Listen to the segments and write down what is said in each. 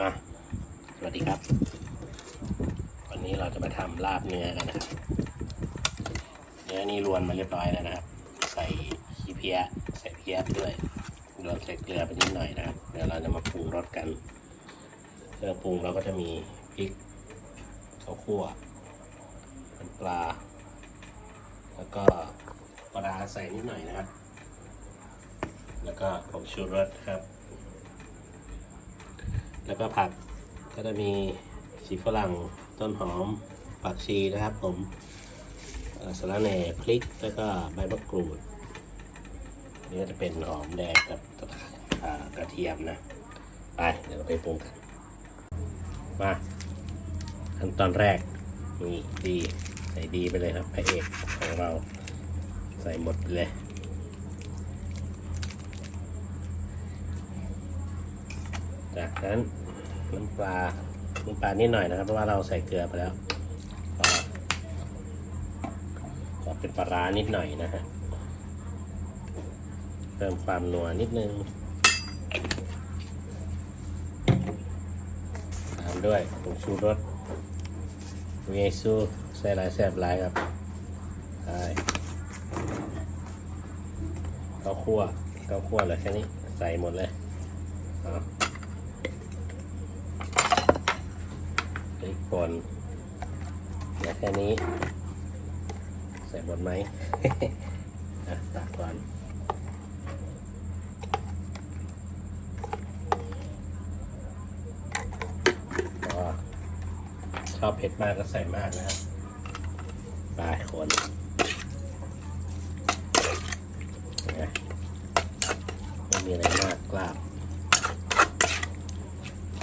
มา สวัสดีครับ วันนี้เราจะมาทำลาบเนื้อกันนะครับ เนื้อนี่รวนมาเรียบร้อยแล้วนะครับ ใส่ขี้เพี้ยใส่เพี้ยด้วยรวนใส่เกลือไปนิดหน่อยนะครับ เดี๋ยวเราจะมาปรุงรสกันเครื่องปรุงเราก็จะมีพริกข้าวคั่วน้ำปลา แล้วก็ปลาร้าใส่นิดหน่อยนะครับ แล้วก็ผงชูรสครับ แล้วก็ผักก็จะมีชีฝรั่งต้นหอมผักชีนะครับผมสะระแหน่พริกแล้วก็ใบมะกรูดนี่ก็จะเป็นหอมแดงกับกระเทียมนะ ไปเดี๋ยวเราไปปรุงกันมาขั้นตอนแรกนี่ดี ใส่ดีไปเลยครับพระเอกของเรา ใส่หมดไปเลย จากนั้นน้ำปลา น้ำปลานิดหน่อยนะครับ เพราะว่าเราใส่เกลือไปแล้วก็ก็เป็นปลาร้านิดหน่อยนะฮะ เพิ่มความนัวนิดนึง ตามด้วยผงชูรสเวซูใส่หลายแซบหลายครับใช่ข้าวคั่วข้าวคั่วเหลือแค่นี้ ใส่หมดเลยเอา กป่นเหลือแค่นี้ ใส่หมดไหมตักก่อนชอบเผ็ดมากก็ใส่มากนะครับปลายคนไม่มีอะไรมากกล้าบ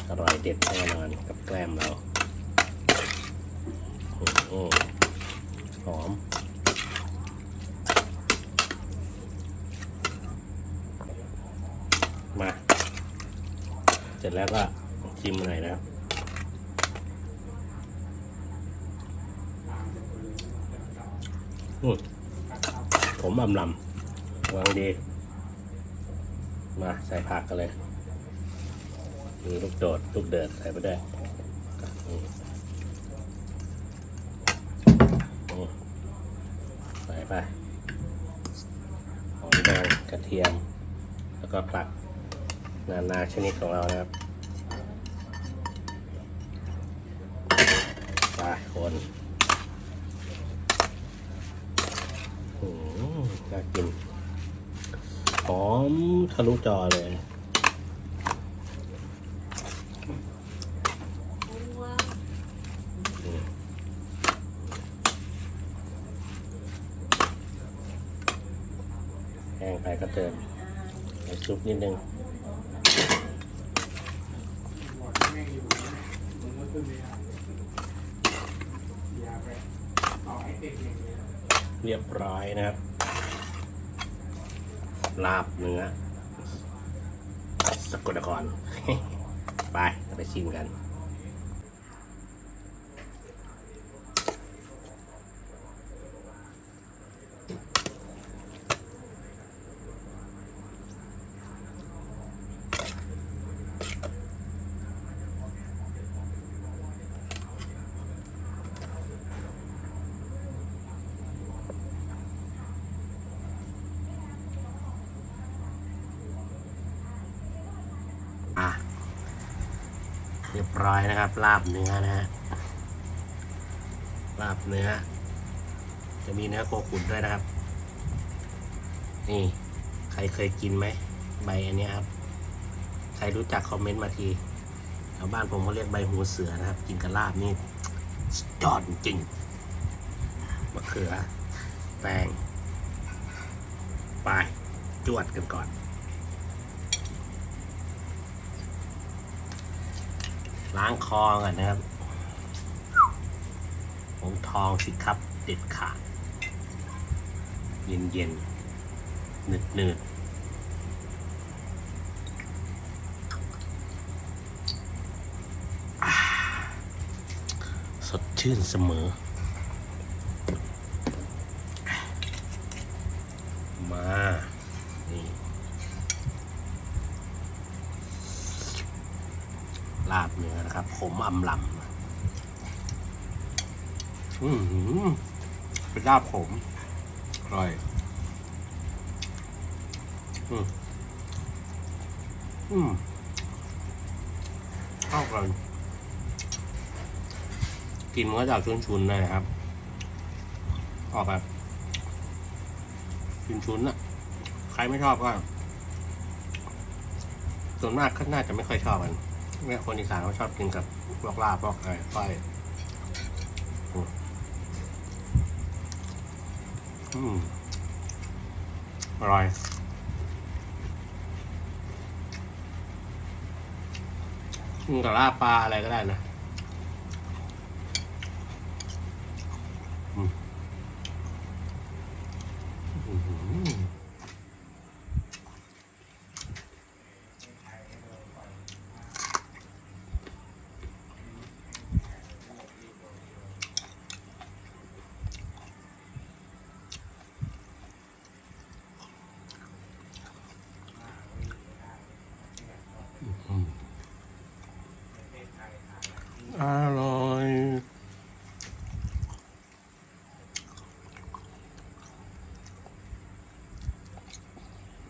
อร่อยเด็ดแน่นอนกับแกล้มเรา อหอม มา เสร็จแล้วก็ชิมหน่อยนะครับอืมผมอำลำวางดี มา ใส่ผักกันเลยมีลูกโดด ลูกเดิดใส่ไปได้วยอืมอืมใส่ ไปหอมแดงกระเทียม แล้วก็ผักนานาชนิดของเรานะครับไปคนอืมน่ากินหอมทะลุจอเลย แห้งไป ก็เติมน้ำซุปนิดนึงเรียบร้อยนะครับ ลาบเนื้อสกลนคร ไป ไปชิมกัน อะ เรียบร้อยนะครับ ลาบเนื้อนะฮะลาบเนื้อ จะมีเนื้อโคขุนด้วยนะครับ นี่ใครเคยกินไหมใบอันนี้ครับ ใครรู้จักคอมเมนต์มาทีแถวบ้านผมเขาเรียกใบหูเสือนะครับ กินกับลาบนี่สุดยอดจริงมะเขือแตงไปจวดกันก่อน ล้างคอก่อนนะครับผงทองสิครับเด็ดขาด เย็นเย็นหนืดหนืดสดชื่นเสมอ มา นี่ ลาบเนื้อนะครับ ขมอำลำอือหือเป็นลาบขมอร่อยอืมอืมเข้ากันกินมันก็จะชุนๆเลยนะครับ ออกแบบชุนๆน่ะ ใครไม่ชอบก็ส่วนมากก็น่าจะไม่ค่อยชอบกัน เนี่ยคนอีสานเขาชอบกินกับพวกลาบพวกอะไรก้อยอืมอืมอร่อยกินกับลาบปลาอะไรก็ได้นะ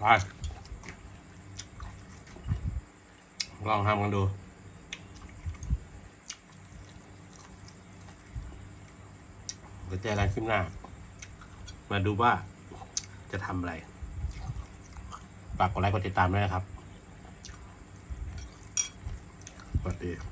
ไปลองทำกันดูเดี๋ยวเจอกันคลิปหน้า มาดูว่าจะทำอะไรฝากกดไลค์กดติดตามด้วยนะครับสวัสดี